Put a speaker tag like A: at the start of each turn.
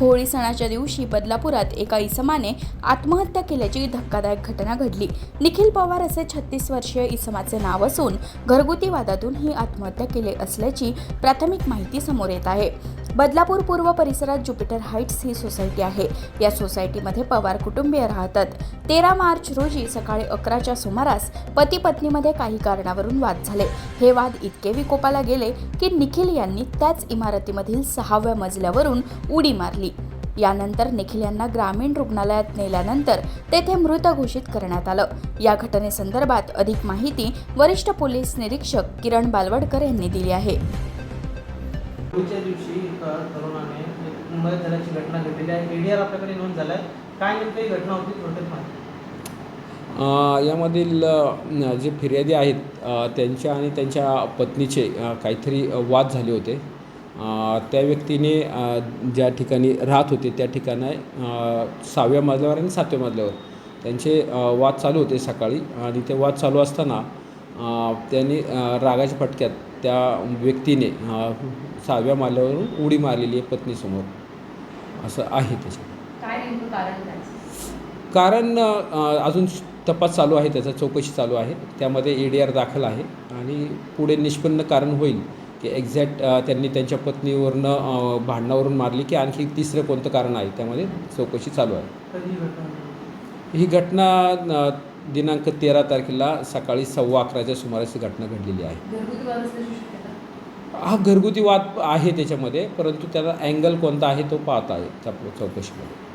A: होळी सणाच्या दिवशी बदलापुरात एका इसमाने आत्महत्या केल्याची धक्कादायक घटना घडली. निखिल पवार असे छत्तीस वर्षीय इसमाचे नाव असून घरगुती वादातून ही आत्महत्या केली असल्याची प्राथमिक माहिती समोर येत आहे. बदलापूर पूर्व परिसरात ज्युपिटर हाईट्स ही सोसायटी आहे. या सोसायटीमध्ये पवार कुटुंबीय राहतात. तेरा मार्च रोजी सकाळी अकराच्या सुमारास पती पत्नीमध्ये काही कारणावरून वाद झाले. हे वाद इतके विकोपाला गेले की निखिल यांनी त्याच इमारतीमधील सहाव्या मजल्यावरून उडी मारली. यानंतर निखिल यांना ग्रामीण रुग्णालयात नेल्यानंतर तेथे मृत घोषित करण्यात आलं. या घटनेसंदर्भात अधिक माहिती वरिष्ठ पोलीस निरीक्षक किरण बालवडकर यांनी दिली आहे.
B: पुढच्या दिवशी एका तरुणाने एक मुंबईत झाल्याची घटना घडलेली आहे. एडीआर आपल्याकडे नोंद झाला आहे काय नेमकं ही घटना होती थोडक्यात माहिती
C: यामधील जे फिर्यादी आहेत त्यांच्या आणि त्यांच्या पत्नीचे काहीतरी वाद झाले होते. त्या व्यक्तीने ज्या ठिकाणी राहत होते त्या ठिकाणी सहाव्या मजल्यावर आणि सातव्या मजल्यावर त्यांचे वाद चालू होते सकाळी. आणि ते वाद चालू असताना त्यांनी रागाच्या फटक्यात त्या व्यक्तीने सहाव्या मजल्यावरून उडी मारलेली आहे पत्नीसमोर. असं आहे
D: नेमकं कारण त्याचं?
C: कारण अ, अजून तपास चालू आहे त्याचा चौकशी चालू आहे. त्यामध्ये ए डी आर दाखल आहे आणि पुढे निष्पन्न कारण होईल की एक्झॅक्ट त्यांनी त्यांच्या पत्नीवरनं भांडणावरून मारली की आणखी तिसरं कोणतं कारण आहे? त्यामध्ये चौकशी चालू आहे.
B: ही घटना
C: दिनांक तेरा तारखेला सकाळी सव्वा अकराच्या सुमारास ही घटना घडलेली आहे. हा घरगुती वाद आहे त्याच्यामध्ये परंतु त्याला अँगल कोणता आहे तो पाहता आहे त्या चौकशीमध्ये.